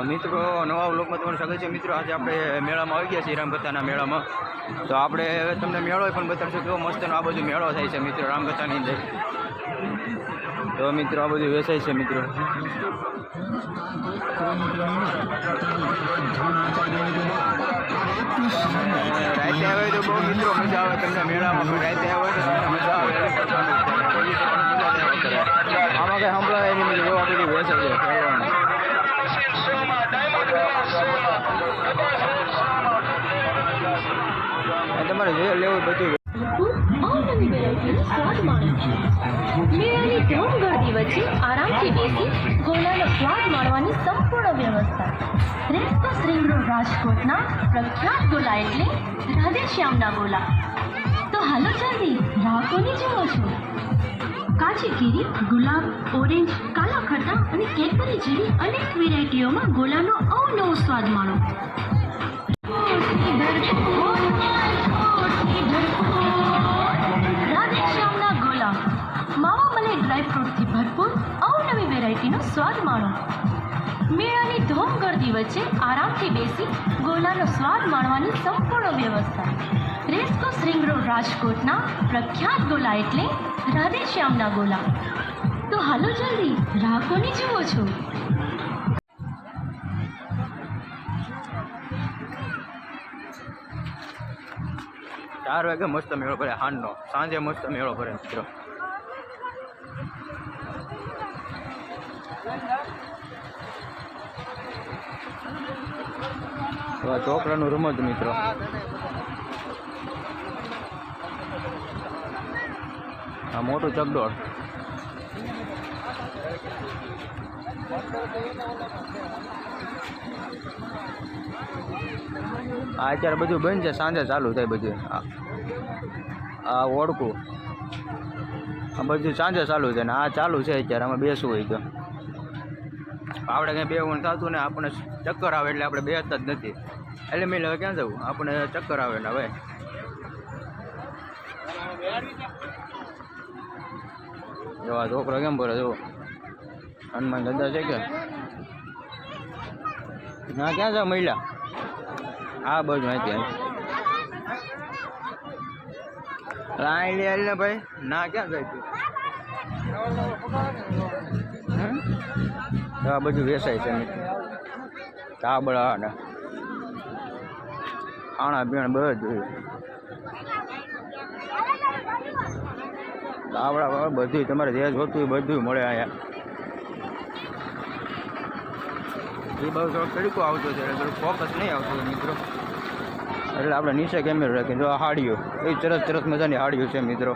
મિત્રો, નવા વ્લોગમાં તમારું સ્વાગત છે. મિત્રો, આજે આપણે મેળામાં આવી ગયા છીએ, રામકથાના મેળામાં. તો આપણે તમને મેળો પણ બતાવશું, કેવો મસ્તનો આ બધું મેળો થાય છે, મિત્રો, રામકથાની અંદર. તો મિત્રો, આ બધું વેચાય છે, મિત્રો. રાતે આવે તો બહુ મિત્રો મજા આવે તમને મેળામાં. રાતે આવે તો તમારે જે લેવું બધું મેળાની સ્વાદ માણવાની સંપૂર્ણ વ્યવસ્થા રાજકોટના ગોલા એટલે રાધેશ્યામના ગોલા તો હાલો જલ્દી રાહ કોની જુઓ છો કાચી ગુલાબ ઓરેન્જ કાલા ખટા અને કેસરી જેવી અનેક વેરાયટીઓમાં ગોલાનો અવનવો સ્વાદ માણો રાધેશ્યામના ગોલા. માવા ડ્રાયફ્રૂટથી ભરપૂર. અવનવી વેરાયટીનો સ્વાદ માણો. મેળાની ધૂમ વચ્ચે આરામથી બેસી ગોલાનો સ્વાદ માણવાની સંપૂર્ણ વ્યવસ્થા. રેસ્કો સ્રિંગ રોડ રાજકોટના પ્રખ્યાત ગોલા એટલે રાધેશ્યામના ગોલા. તો હાલો જલ્દી રાહ કોની જુઓ છો. ચાર વાગે મસ્ત મેળો ભરે, હાંડનો. સાંજે મસ્ત મેળો ભરે, મિત્રો. છોકરાનું રમત, મિત્રો. આ મોટું ચકડોળ. આ અત્યારે બધું બંધ છે, સાંજે ચાલુ થાય બધું. આ ઓળખું આ બધું સાંજે ચાલુ થાય ને આ ચાલુ છે અત્યારે અમે બેસવું હોય તો. આપણે કંઈ બેવું થતું ને આપણને ચક્કર આવે એટલે આપણે બેસતા જ નથી. એટલે મેં હવે ક્યાં જવું? આપણને ચક્કર આવે ને હવે. જોવા છોકરો કેમ ભરે જો હનુમાન દાદા છે કે? ના ક્યાં છે મહિલા? આ બાજુ અહીંથી અહીં લે ને ભાઈ. ના, ક્યાં જાય તું? આ બધું વેસાય છે તાબડા ને ખાણા, પીણા, બધું. વાળા બધું તમારે જે જોતું બધું મળે અહીંયા. એ બાજુ થોડોક તડકો આવતો છે, એટલે થોડું ફોકસ નહીં આવતું મિત્રો. એટલે આપણે નીચે કેમેરો રાખીએ, જો હાડીઓ, એ સરસ સરસ મજાની હાડીઓ છે મિત્રો.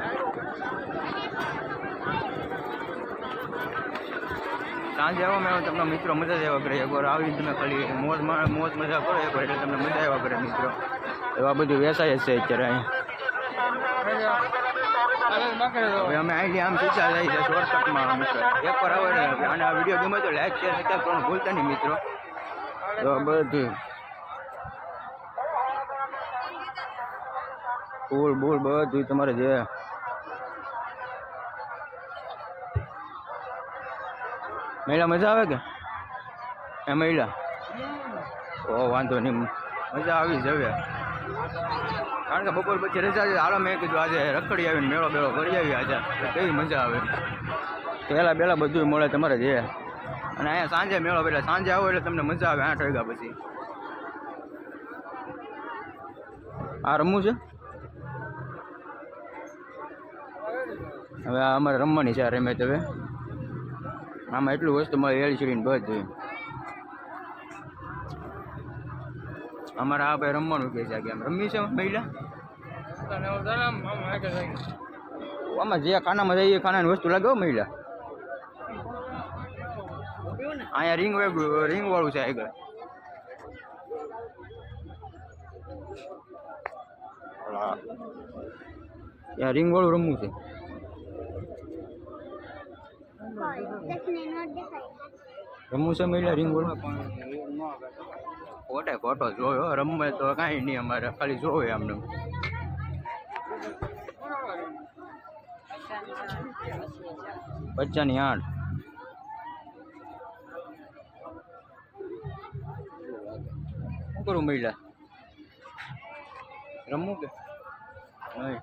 સાંજે આવો મેં તમને મિત્રો મજા જ આવ્યા કરે. એકવાર આવી તમે ખાલી મોજ મોજ મજા કરો એકવાર એટલે તમને મજા આવ્યા કરે મિત્રો. એવા બધું વેસાય છે અત્યારે અહીંયા અમે અહીંથી આમ પીછા જાય છે શોર્ટકટમાં એકવાર આવે ને અને આ વીડિયો ગમે તો લાઈક શેર કરવાનું ભૂલતા નહીં મિત્રો. બધું ફૂલ, બૂલ બધું તમારે જે મહિલા મજા આવે કે? એ મહિલા ઓ, વાંધો નહીં. મજા આવી જવે કારણ કે બપોર પછી રજા છે મેં કીધું આજે રખડી આવીને મેળો બેળો કરી આવી આજે. કઈ મજા આવે? પહેલાં પહેલાં બધું મળે તમારે જે. અને અહીંયા સાંજે મેળો એટલે સાંજે આવો એટલે તમને મજા આવે. આઠ વાગ્યા પછી. આ રમવું છે? હવે આ અમારે રમવાની છે આ રમે હવે. આમાં એટલું વસ્તુ મળે એલસીડી ને બધું. અમારે આ ભાઈ રમવાનું કહે છે આમ. રમી છે મહિલા? આમાં જે ખાનામાં જઈએ ખાનાની વસ્તુ લાગે મહિલા? અહીંયા રિંગ રિંગ વાળું છે આગળ. ત્યાં રિંગ વાળું રમવું છે. રમવું છે મહિલા રિંગ વાળું ખોટે ખોટો જોયો રમે તો કાંઈ નહીં અમારે, ખાલી જોવે અમને. બચ્ચાની આઠ. કરું મહિલા રમવું કે? નહીં.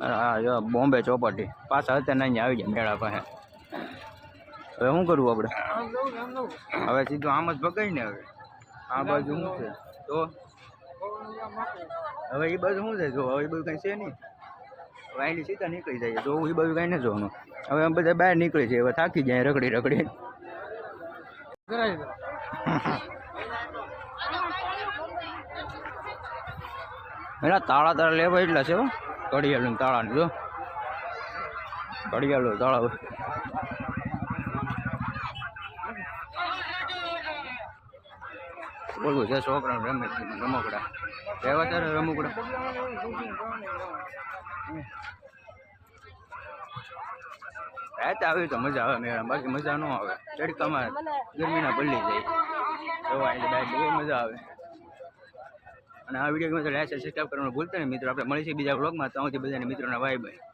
હા જો બોમ્બે ચોપાટી પાછા અત્યારે નહીં આવી જાય મેળા પાસે. હવે શું કરવું આપણે? હવે સીધું આમ જ પકડી ને હવે. આ બાજુ શું છે? તો હવે એ બાજુ શું છે? જો હવે એ બધું કંઈ છે નહીં. હવે અહીંથી સીધા નીકળી જાય. તો એ બાજુ કાંઈ નથી જોવાનું. હવે આમ બધા બહાર નીકળી છે. હવે થાકી જાય રખડી રખડી. એના તાળા તાળા લેવા એટલા છે ઘડિયાળ કડિયાળું તાળા જો. કડિયાળું તાળા બોલવું છે છોકરા રમે રમકડા. કહેવા ત્યારે રમકડા. રાત આવી તો મજા આવે મેળા બાકી મજા ન આવે. તડકામાં ગરમીના પલ્લી જાય. જોવા એટલે બહુ મજા આવે. અને આ વીડિયો ગમે તો લાઈક સબસ્ક્રાઈબ કરવાનું ભૂલતા નહીં. મિત્રો, આપણે મળીશું બીજા બ્લોગમાં તો બધાને, મિત્રોના વાય બાય